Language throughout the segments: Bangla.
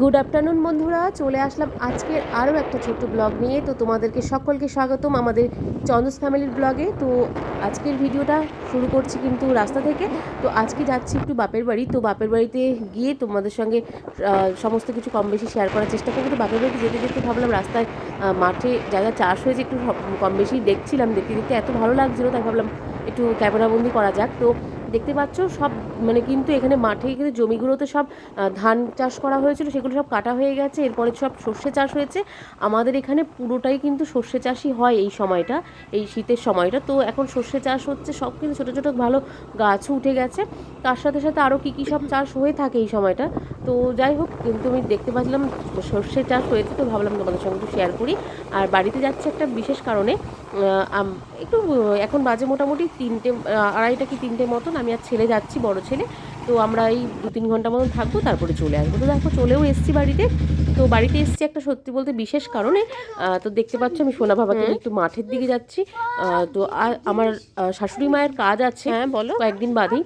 গুড আফটারনুন বন্ধুরা। চলে আসলাম আজকের আরও একটা ছোট্ট ব্লগ নিয়ে। তো তোমাদেরকে সকলকে স্বাগতম আমাদের চন্দস ফ্যামিলির ব্লগে। তো আজকের ভিডিওটা শুরু করছি কিন্তু রাস্তা থেকে। তো আজকে যাচ্ছি একটু বাপের বাড়ি। তো বাপের বাড়িতে গিয়ে তোমাদের সঙ্গে সমস্ত কিছু কম বেশি শেয়ার করার চেষ্টা করব। তো বাপের বাড়িতে যেতে যেতে ভাবলাম রাস্তায় মাঠে যা যা চাষ হয়েছে একটু কম বেশি দেখছিলাম, দেখতে দেখতে এত ভালো লাগছিল। তাই ভাবলাম একটু ক্যামেরাবন্দি করা যাক। তো দেখতে পাচ্ছ, সব মানে কিন্তু এখানে মাঠে কিন্তু জমিগুলোতে সব ধান চাষ করা হয়েছিল, সেগুলো সব কাটা হয়ে গেছে, এরপরে সব সর্ষে চাষ হয়েছে। আমাদের এখানে পুরোটাই কিন্তু সর্ষে চাষই হয় এই সময়টা, এই শীতের সময়টা। তো এখন সর্ষে চাষ হচ্ছে, সব কিন্তু ছোটো ছোটো ভালো গাছও উঠে গেছে। তার সাথে সাথে আরও কী কী সব চাষ হয়ে থাকে এই সময়টা। তো যাই হোক, কিন্তু আমি দেখতে পাচ্ছিলাম সর্ষে চাষ হয়েছে, তো ভাবলাম তোমাদের সঙ্গে একটু শেয়ার করি। আর বাড়িতে যাচ্ছে একটা বিশেষ কারণে একটু, এখন বাজে মোটামুটি তিনটে আড়াইটা কি তিনটে মতন আমি আর ছেলে যাচ্ছি বড় ছেলে। তো আমরা এই দু তিন ঘণ্টা মতন থাকব তারপরে চলে আসব। তো দেখো চলেও এসছি বাড়িতে। তো বাড়িতে এসছি একটা সত্যি বলতে বিশেষ কারণে। আহ, তো দেখতে পাচ্ছ আমি সোনা বাবাকে একটু মাঠের দিকে যাচ্ছি। আহ, তো আর- আমার শাশুড়ি মায়ের কাজ আছে। হ্যাঁ, বলো। কয়েকদিন বাদেই।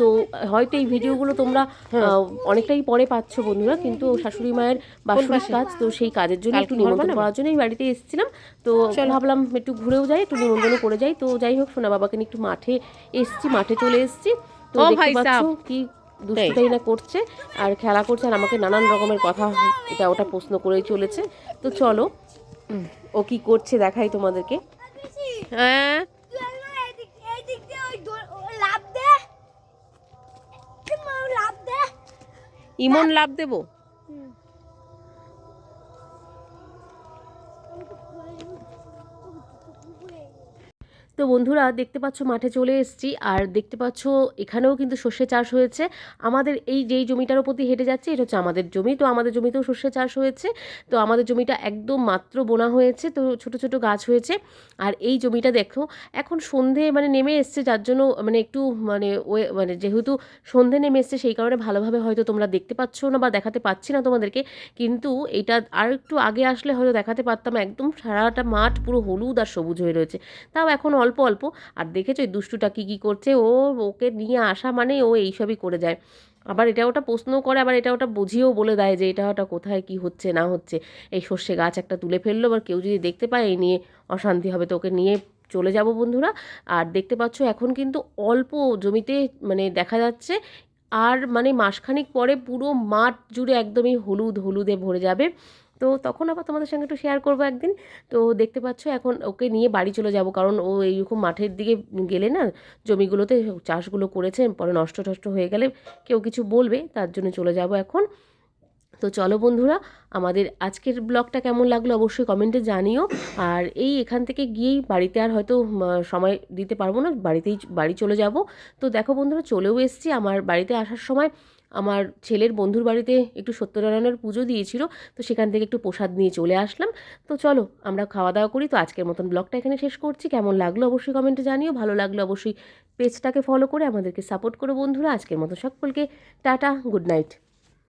তো হয়তো এই ভিডিওগুলো তোমরা আহ, অনেকটাই পরে পাচ্ছ বন্ধুরা কিন্তু শাশুড়ি মায়ের বাসুর কাজ তো সেই কাজের জন্য একটু নিমন্ত্রণ করার জন্য এই বাড়িতে এসেছিলাম। তো ভাবলাম একটু ঘুরেও যাই একটু নিমন্ত্রণ করে যাই। তো যাই হোক সোনা বাবাকে একটু মাঠে এসছি মাঠে চলে এসছি। তো ও দেখতে পাচ্ছ কি দুষ্টুটাই না করছে আর খেলা করছে আর আমাকে নানান রকমের কথা এটা ওটা প্রশ্ন করেই চলেছে। তো চলো ও কি করছে দেখাই তোমাদেরকে। হ্যাঁ ইমন লাভ দেবো? তো বন্ধুরা দেখতে পাচ্ছ মাঠে চলে এসেছি। আর দেখতে পাচ্ছ এখানেও কিন্তু সর্ষে চাষ হয়েছে। আমাদের এই যেই জমিটার দিয়ে হেঁটে যাচ্ছে, এটা হচ্ছে আমাদের জমি। তো আমাদের জমিতেও সর্ষে চাষ হয়েছে। তো আমাদের জমিটা একদম মাত্র বোনা হয়েছে। তো ছোট ছোট গাছ হয়েছে। আর এই জমিটা দেখো, এখন সন্ধে মানে নেমে এসছে, যার জন্য মানে একটু মানে ওয়ে- মানে যেহেতু সন্ধে নেমে এসছে, সেই কারণে ভালোভাবে হয়তো তোমরা দেখতে পাচ্ছ না বা দেখাতে পাচ্ছি না তোমাদেরকে। কিন্তু এটা আর একটু আগে আসলে হয়তো দেখাতে পারতাম। একদম সারাটা মাঠ পুরো হলুদ আর সবুজ হয়ে রয়েছে। তাও এখন অল্প অল্প। আর দেখেছ এই দুষ্টুটা কী কী করছে? ও, ওকে নিয়ে আসা মানে ও এইসবই করে যায়। আবার এটা ওটা প্রশ্নও করে, আবার এটা ওটা বুঝিয়েও বলে দেয় যে এটা ওটা কোথায়, কি হচ্ছে, না হচ্ছে। এই সর্ষে গাছ একটা তুলে ফেলল আবার কেউ যদি দেখতে পায়, এই নিয়ে অশান্তি হবে। তো ওকে নিয়ে চলে যাব বন্ধুরা। আর দেখতে পাচ্ছ এখন কিন্তু অল্প জমিতে মানে দেখা যাচ্ছে, আর মানে মাসখানিক পরে পুরো মাঠ জুড়ে একদমই হলুদ, হলুদে ভরে যাবে। তো তখন আবার তোমাদের সঙ্গে একটু শেয়ার করব একদিন। তো দেখতে পাচ্ছ এখন ওকে নিয়ে বাড়ি চলে যাব, কারণ ও এইরকম মাঠের দিকে গেলে না জমিগুলোতে চাষগুলো করেছে, পরে নষ্ট টষ্ট হয়ে গেলে কেউ কিছু বলবে, তার জন্য চলে যাব এখন। তো চলো বন্ধুরা, আমাদের আজকের ব্লগটা কেমন লাগল অবশ্যই কমেন্টে জানিও। আর এই এখান থেকে গিয়েই বাড়িতে আর হয়তো সময় দিতে পারব না, বাড়িতেই বাড়ি চলে যাব। তো দেখো বন্ধুরা, চলেও এসেছি। আমার বাড়িতে আসার সময় আমার ছেলের বন্ধুর বাড়িতে একটু সত্যনারায়ণের পুজো দিয়েছিল, তো সেখান থেকে একটু প্রসাদ নিয়ে চলে আসলাম। তো চলো, আমরা খাওয়া দাওয়া করি। তো আজকের মতন ব্লগটা এখানে শেষ করছি। কেমন লাগল অবশ্যই কমেন্টে জানিও। ভালো লাগল অবশ্যই পেজটাকে ফলো করে আমাদেরকে সাপোর্ট করো বন্ধুরা। আজকের মতো সকলকে টাটা, গুড নাইট।